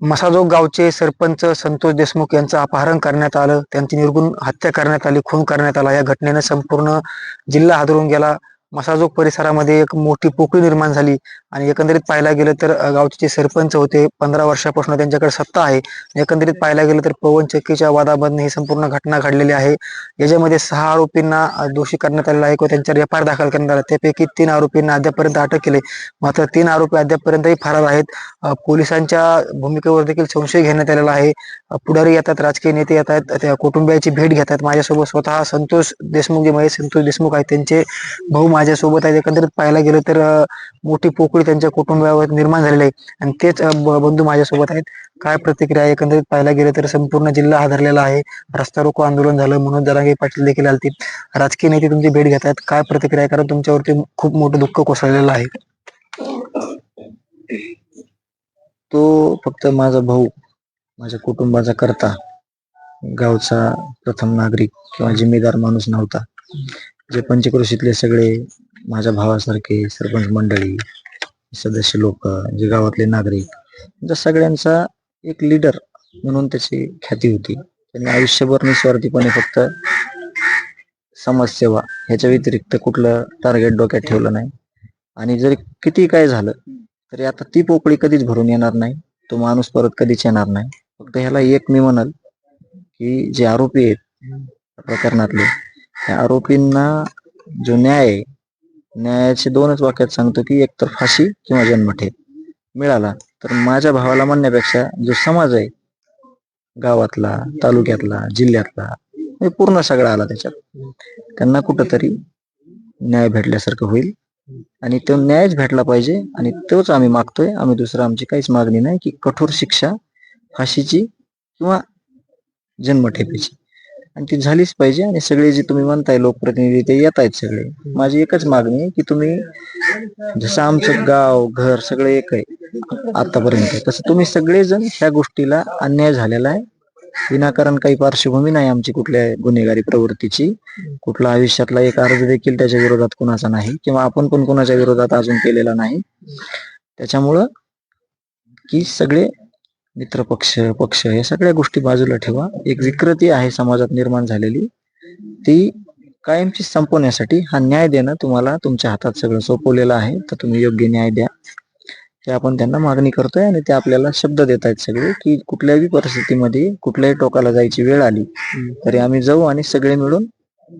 मसाजोग गावचे सरपंच संतोष देशमुख यांचं अपहरण करण्यात आलं. त्यांची निर्गुण हत्या करण्यात आली खून करण्यात आला. या घटनेने संपूर्ण जिल्हा हादरून गेला. मसाजोग परिसरामध्ये एक मोठी पोकळी निर्माण झाली. आणि एकंदरीत पाहायला गेलं तर गावचे जे सरपंच होते पंधरा वर्षापासून त्यांच्याकडे सत्ता आहे. एकंदरीत पाहायला गेलं तर पवन चक्कीच्या वादामधून ही संपूर्ण घटना घडलेली आहे. याच्यामध्ये सहा आरोपींना दोषी करण्यात आलेला आहे. किंवा त्यांच्यावर एफ आय दाखल करण्यात आला. त्यापैकी तीन आरोपींना अद्यापर्यंत अटक केली. मात्र तीन आरोपी अद्यापर्यंतही फरार आहेत. पोलिसांच्या भूमिकेवर देखील संशय घेण्यात आलेला आहे. पुढारी येतात राजकीय नेते येत आहेत. त्या कुटुंबियाची भेट घेतात माझ्यासोबत स्वतः संतोष देशमुख जे महेश संतोष देशमुख आहेत. त्यांचे भाऊ माझ्यासोबत आहेत. एकंदरीत पाहायला गेलं तर मोठी पोकळी त्यांच्या कुटुंबावर निर्माण झालेली आहे. आणि तेच ब- बंधू माझ्यासोबत आहेत. काय प्रतिक्रिया आहे? एकंदरीत पाहायला गेलं तर संपूर्ण जिल्हा हादरलेला आहे. रस्ता रोको आंदोलन झालं. म्हणून जरांगे पाटील देखील आलती राजकीय नेते तुमची भेट घेत आहेत काय प्रतिक्रिया आहे? कारण तुमच्यावरती खूप मोठं दुःख कोसळलेलं आहे. तो फक्त माझा भाऊ माझ्या कुटुंबाचा करता गावचा प्रथम नागरिक किंवा जिम्मेदार माणूस नव्हता. जे पंचक्रोशीतले सगळे माझ्या भावासारखे सरपंच मंडळी सदस्य लोक जे गावातले नागरिक या सगळ्यांचा एक लीडर म्हणून त्याची ख्याती होती. त्यांनी आयुष्यभर निस्वार्थीपणे फक्त समाजसेवा ह्याच्या व्यतिरिक्त कुठलं टार्गेट डोक्यात ठेवलं नाही. आणि जरी किती काय झालं तरी आता ती पोकळी कधीच भरून येणार नाही तो माणूस परत कधीच येणार नाही. फक्त ह्याला एक मी म्हणाल की जे आरोपी आहेत प्रकरणातले त्या आरोपींना जो न्याय आहे न्यायाचे दोनच वाक्यात सांगतो की एकतर फाशी किंवा जन्मठेप मिळाला. तर माझ्या भावाला म्हणण्यापेक्षा जो समाज आहे गावातला तालुक्यातला जिल्ह्यातला पूर्ण सगळा आला त्याच्यात. त्यांना कुठंतरी न्याय भेटल्यासारखं होईल. आणि तो न्यायच भेटला पाहिजे आणि तोच आम्ही मागतोय. आम्ही दुसरं आमची काहीच मागणी नाही की कठोर शिक्षा फाशीची किंवा जन्मठेपेची. आणि ती झालीच पाहिजे आणि सगळे जे तुम्ही म्हणताय लोकप्रतिनिधी ते येत आहेत सगळे. माझी एकच मागणी आहे की तुम्ही जसं आमचं गाव घर सगळे एक आहे आतापर्यंत. तसं तुम्ही सगळेजण ह्या गोष्टीला अन्याय झालेला आहे. विनाकारण काही पार्श्वभूमी नाही आमची कुठल्या गुन्हेगारी प्रवृत्तीची. कुठला आयुष्यातला एक अर्ज देखील त्याच्या विरोधात कुणाचा नाही किंवा आपण पण कुणाच्या विरोधात अजून केलेला नाही. त्याच्यामुळं की सगळे मित्र पक्ष पक्ष या सगळ्या गोष्टी बाजूला ठेवा. एक विकृती आहे समाजात निर्माण झालेली. ती कायमची संपवण्यासाठी हा न्याय देणं तुम्हाला तुमच्या हातात सगळं सोपवलेलं आहे. तर तुम्ही योग्य न्याय द्या. हे आपण त्यांना मागणी करतोय आणि ते आपल्याला शब्द देत आहेत सगळे की कुठल्याही परिस्थितीमध्ये कुठल्याही टोकाला जायची वेळ आली तरी आम्ही जाऊ आणि सगळे मिळून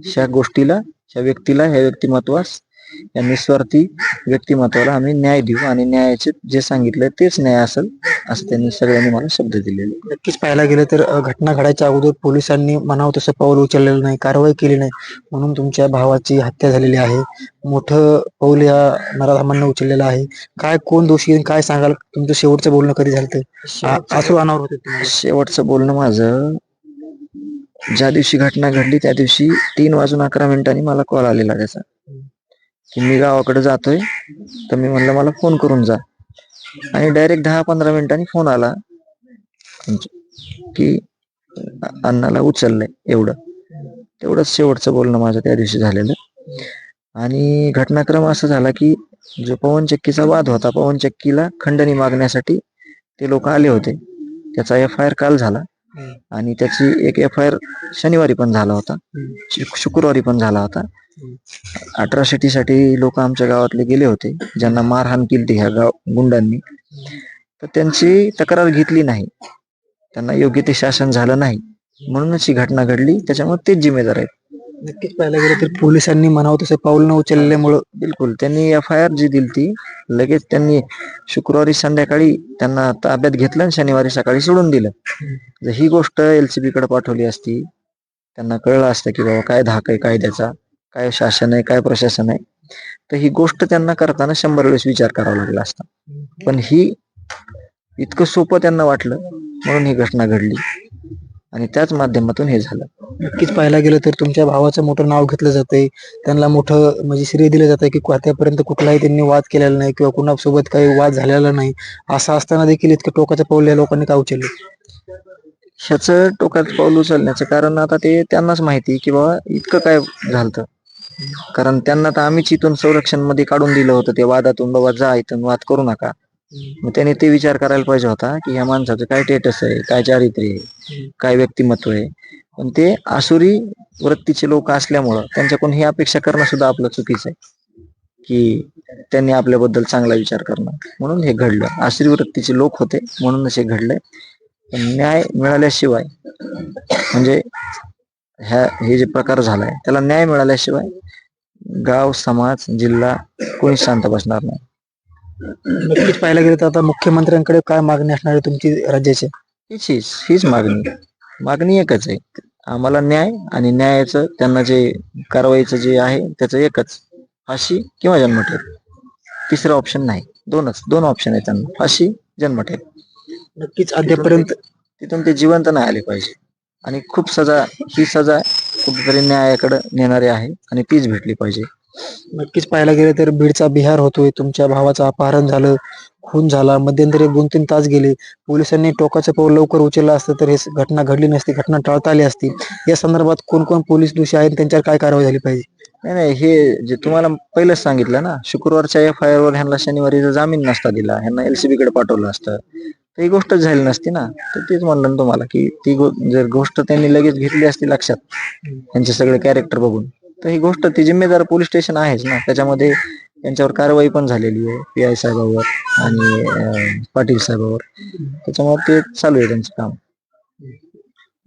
ह्या गोष्टीला ह्या व्यक्तीला ह्या व्यक्तिमत्वास या निस्वार्थी व्यक्तिमत्वाला आम्ही न्याय देऊ आणि न्यायाचे जे सांगितलंय तेच न्याय असेल असं त्यांनी सगळ्यांनी मला शब्द दिलेले. नक्कीच पाहायला गेलं तर घटना घडायच्या अगोदर पोलिसांनी म्हणावं तसं पाऊल उचललेलं नाही कारवाई केली नाही. म्हणून तुमच्या भावाची हत्या झालेली आहे. मोठं पाऊल या नराधामांना उचललेलं आहे. काय कोण दोषी काय सांगाल? तुमचं शेवटचं बोलणं कधी झालं आसू अनावर होते. शेवटचं बोलणं माझं ज्या दिवशी घटना घडली त्या दिवशी तीन वाजून अकरा मिनिटांनी मला कॉल आलेला त्याचा. की मी गावाकडे जातोय तर मी म्हणलं मला फोन करून जा. आणि डायरेक्ट दहा पंधरा मिनिटांनी फोन आला. की अण्णाला उचललंय एवढं. तेवढंच शेवटचं बोलणं माझं त्या दिवशी झालेलं. आणि घटनाक्रम असा झाला की जो पवन चक्कीचा वाद होता पवन चक्कीला खंडणी मागण्यासाठी ते लोक आले होते. त्याचा एफ आय आर काल झाला. आणि त्याची एक एफ आय आर शनिवारी पण झाला होता. शुक्रवारी पण झाला होता. अट्रॉसिटीसाठी लोक आमच्या गावातले गेले होते. ज्यांना मारहाण केली ह्या गाव गुंडांनी. तर त्यांची तक्रार घेतली नाही. त्यांना योग्य ते शासन झालं नाही. म्हणूनच ही घटना घडली. त्याच्यामुळे तेच जिम्मेदार आहेत. नक्कीच पाहायला गेलं तर पोलिसांनी म्हणावं तसं पाऊल न उचलल्यामुळं बिलकुल. त्यांनी एफ आय आर जी दिली ती लगेच त्यांनी शुक्रवारी संध्याकाळी त्यांना ताब्यात घेतलं आणि शनिवारी सकाळी सोडून दिलं. जर ही गोष्ट एलसीबी कडे पाठवली असती त्यांना कळलं असतं की बाबा काय धाक आहे कायद्याचा काय शासन आहे काय प्रशासन आहे तर ही गोष्ट त्यांना करताना शंभर वेळेस विचार करावा लागला असता. पण ही इतकं सोपं त्यांना वाटलं म्हणून ही घटना घडली. आणि त्याच माध्यमातून हे झालं. नक्कीच पाहायला गेलं तर तुमच्या भावाचं मोठं नाव घेतलं जातंय. त्यांना मोठं म्हणजे श्रेय दिलं जातंय की आतापर्यंत कुठलाही त्यांनी वाद केलेला नाही किंवा कुणासोबत काही वाद झालेला नाही. असं असताना देखील इतकं टोकाचं पाऊल या लोकांनी का उचललं? ह्याचं टोकात पाऊल उचलण्याचं कारण आता ते त्यांनाच माहिती की बाबा इतकं काय झालं कारण त्यांना तर आम्हीच इथून संरक्षणमध्ये काढून दिलं होतं. ते वादातून बाबा जा इथून वाद करू नका. मग त्याने ते विचार करायला पाहिजे होता की ह्या माणसाचं काय टेटस आहे काय चारित्र्य आहे काय व्यक्तिमत्व आहे. पण ते आसुरी वृत्तीचे लोक असल्यामुळं त्यांच्याकडून ही अपेक्षा करणं सुद्धा आपलं चुकीचं आहे. की त्यांनी आपल्याबद्दल चांगला विचार करणं. म्हणून हे घडलं. आसुरी वृत्तीचे लोक होते म्हणूनच हे घडलंय. पण न्याय मिळाल्याशिवाय म्हणजे ह्या हे जे प्रकार झालाय त्याला न्याय मिळाल्याशिवाय गाव समाज जिल्हा कोणी शांत बसणार नाही. नक्कीच पाहायला गेलं तर आता मुख्यमंत्र्यांकडे काय मागणी असणार आहे तुमची राज्याची? हीच हीच हीच मागणी. मागणी एकच आहे. आम्हाला न्याय आणि न्यायाचं त्यांना जे कारवाईचं जे आहे त्याचं एकच. फाशी किंवा जन्मठेप. तिसरं ऑप्शन नाही. दोनच दोन ऑप्शन आहे त्यांना. फाशी जन्मठेप. नक्कीच अद्यापर्यंत तिथून ते जिवंत नाही आले पाहिजे. आणि खूप सजा ही सजा कुठेतरी न्यायाकडे नेणारी आहे आणि तीच भेटली पाहिजे. नक्कीच पाहायला गेलं तर बीडचा बिहार होतोय. तुमच्या भावाचं अपहरण झालं खून झाला मध्यंतरी दोन तीन तास गेले. पोलिसांनी टोकाचं पाऊल लवकर उचललं असतं तर हे घटना घडली नसती घटना टाळता आली असती. या संदर्भात कोण कोण पोलीस दोषी आहेत त्यांच्यावर काय कारवाई झाली पाहिजे? नाही नाही हे जे तुम्हाला पहिलंच सांगितलं ना शुक्रवारच्या एफ आय आर वर ह्यांना शनिवारी जर जामीन नसता दिला ह्यांना एलसीबी कडे पाठवलं असतं. तर ही गोष्टच झाली नसती ना. तर तेच म्हणलं ना तुम्हाला की ती जर गोष्ट त्यांनी लगेच घेतली असती लक्षात त्यांचे सगळे कॅरेक्टर बघून तर ही गोष्ट ती जिम्मेदार पोलीस स्टेशन आहेच ना. त्याच्यामध्ये त्यांच्यावर कारवाई पण झालेली आहे पी आय साहेबावर आणि पाटील साहेबावर. त्याच्यामुळे ते चालू आहे त्यांचं काम.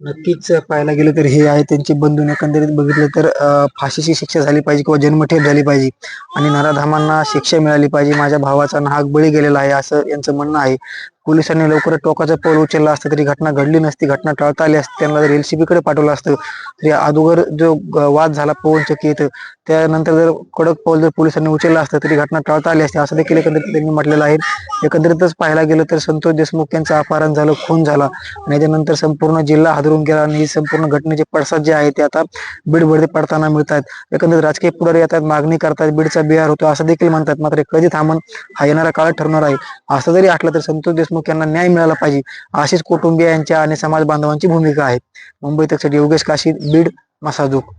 नक्कीच पाहायला गेलं तर हे आहे त्यांचे बंधून एकंदरीत बघितलं तर फाशीची शिक्षा झाली पाहिजे किंवा जन्मठेप झाली पाहिजे आणि नराधामांना शिक्षा मिळाली पाहिजे. माझ्या भावाचा नाहक बळी गेलेला आहे असं यांचं म्हणणं आहे. पोलिसांनी लवकर टोकाचं पाऊल उचललं असतं तरी घटना घडली नसती. घटना टाळता आली असती. त्यांना जर एलसीबीकडे पाठवलं असतं तरी अगोदर जो वाद झाला पवन चक्कीत त्यानंतर जर कडक पाऊल जर पोलिसांनी उचललं असतं तरी घटना टाळता आली असती. असं देखील एकंदरीत त्यांनी म्हटलेलं आहे. एकंदरीतच पाहायला गेलं तर संतोष देशमुख यांचं अपहरण झालं खून झाला. आणि त्यानंतर संपूर्ण जिल्हा हादरून गेला आणि ही संपूर्ण घटनेचे पडसाद जे आहे ते आता बीडवरती पडताना मिळतात एकंदरीत राजकीय पुढारी येतात मागणी करतात बीडचा बिहार होतो असं देखील म्हणतात. मात्र कधी थांबून हा येणारा काळ ठरणार आहे. असं जरी आटलं तर संतोष देशमुख यांना न्याय मिळाला पाहिजे. अशीच कुटुंबियांच्या आणि समाज बांधवांची भूमिका आहे मुंबई तक योगेश काशी बीड मसाजूक.